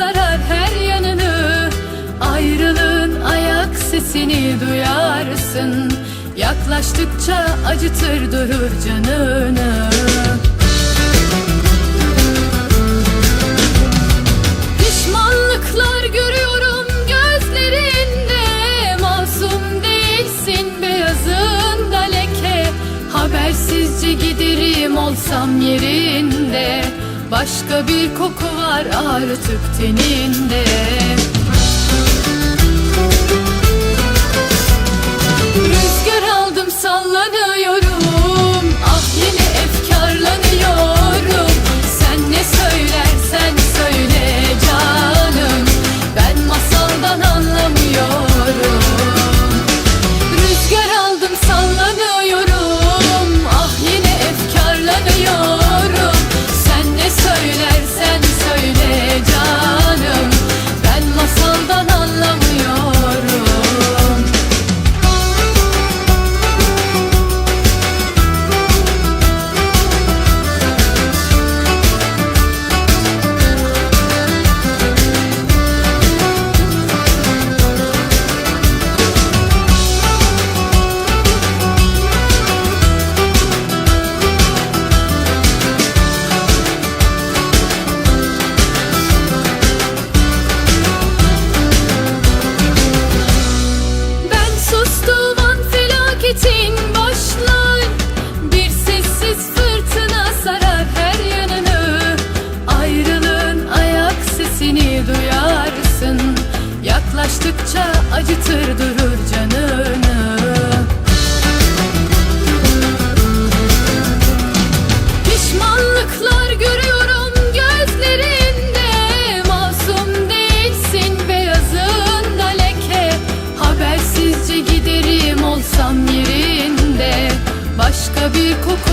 sarar her yanını. Ayrılığın ayak sesini duyarsın. Yaklaştıkça acıtır durur canını. Pişmanlıklar görüyorum gözlerinde. Masum değilsin beyazında leke. Habersizce giderim olsam yerin Başka bir koku var artık teninde. bir koku